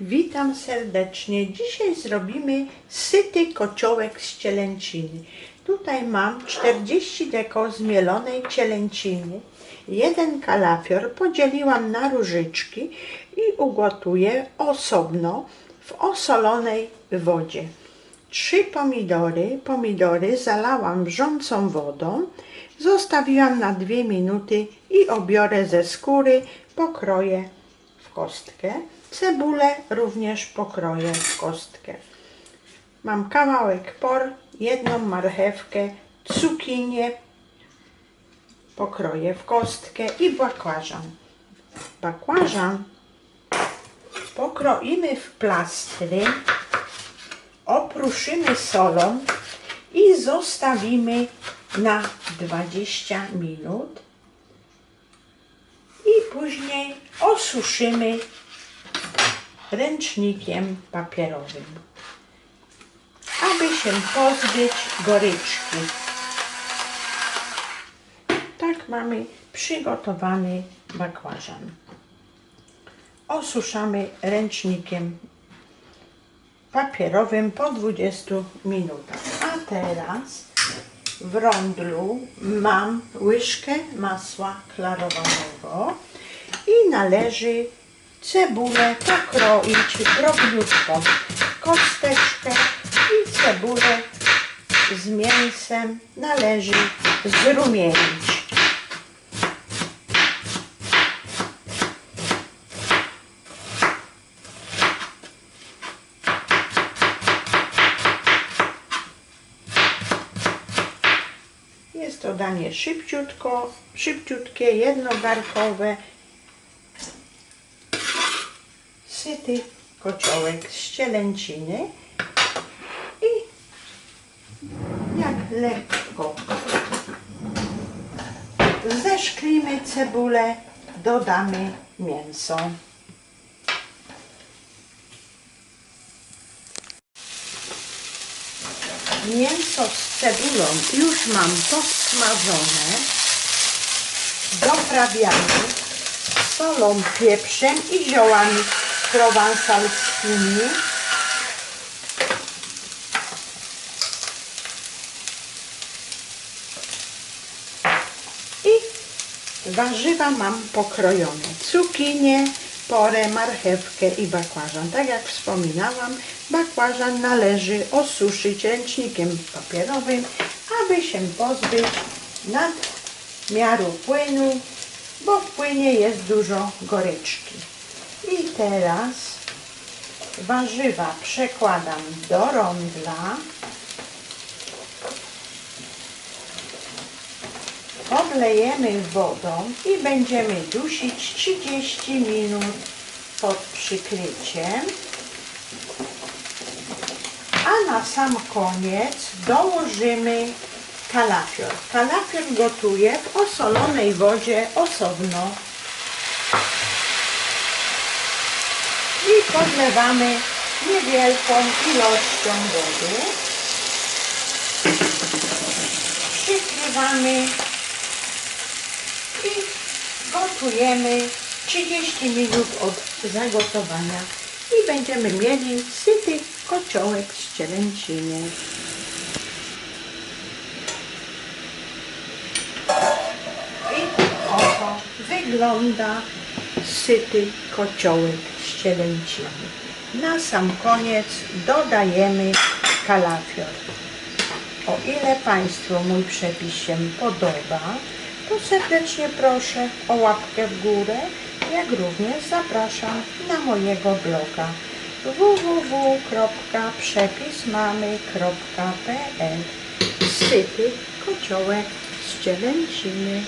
Witam serdecznie. Dzisiaj zrobimy syty kociołek z cielęciny. Tutaj mam 40 deko zmielonej cielęciny, jeden kalafior podzieliłam na różyczki i ugotuję osobno w osolonej wodzie. Trzy pomidory, pomidory zalałam wrzącą wodą, zostawiłam na dwie minuty i obiorę ze skóry, pokroję w kostkę. Cebulę również pokroję w kostkę. Mam kawałek por, jedną marchewkę, cukinię pokroję w kostkę i bakłażan. Bakłażan pokroimy w plastry, opruszymy solą i zostawimy na 20 minut i później osuszymy ręcznikiem papierowym, aby się pozbyć goryczki. Tak mamy przygotowany bakłażan. Osuszamy ręcznikiem papierowym po 20 minutach. A teraz w rondlu mam łyżkę masła klarowanego i należy cebulę pokroić drobniutko kosteczkę i cebulę z mięsem należy zrumienić. Jest to danie szybciutko, szybciutkie, jednogarkowe. Syty kociołek z cielęciny i jak lekko zeszklimy cebulę, dodamy mięso. Mięso z cebulą już mam podsmażone. Doprawiamy solą, pieprzem i ziołami prowansalskimi. I warzywa mam pokrojone. Cukinię, porę, marchewkę i bakłażan. Tak jak wspominałam, bakłażan należy osuszyć ręcznikiem papierowym, aby się pozbyć nadmiaru płynu, bo w płynie jest dużo goryczki. Teraz warzywa przekładam do rondla. Podlejemy wodą i będziemy dusić 30 minut pod przykryciem. A na sam koniec dołożymy kalafior. Kalafior gotuję w osolonej wodzie osobno. I podlewamy niewielką ilością wody. Przykrywamy i gotujemy 30 minut od zagotowania i będziemy mieli syty kociołek z cielęciny. I oto wygląda syty kociołek z cielęciny. Na sam koniec dodajemy kalafior. O ile Państwu mój przepis się podoba, to serdecznie proszę o łapkę w górę, jak również zapraszam na mojego bloga www.przepismamy.pl Syty kociołek z cielęciny.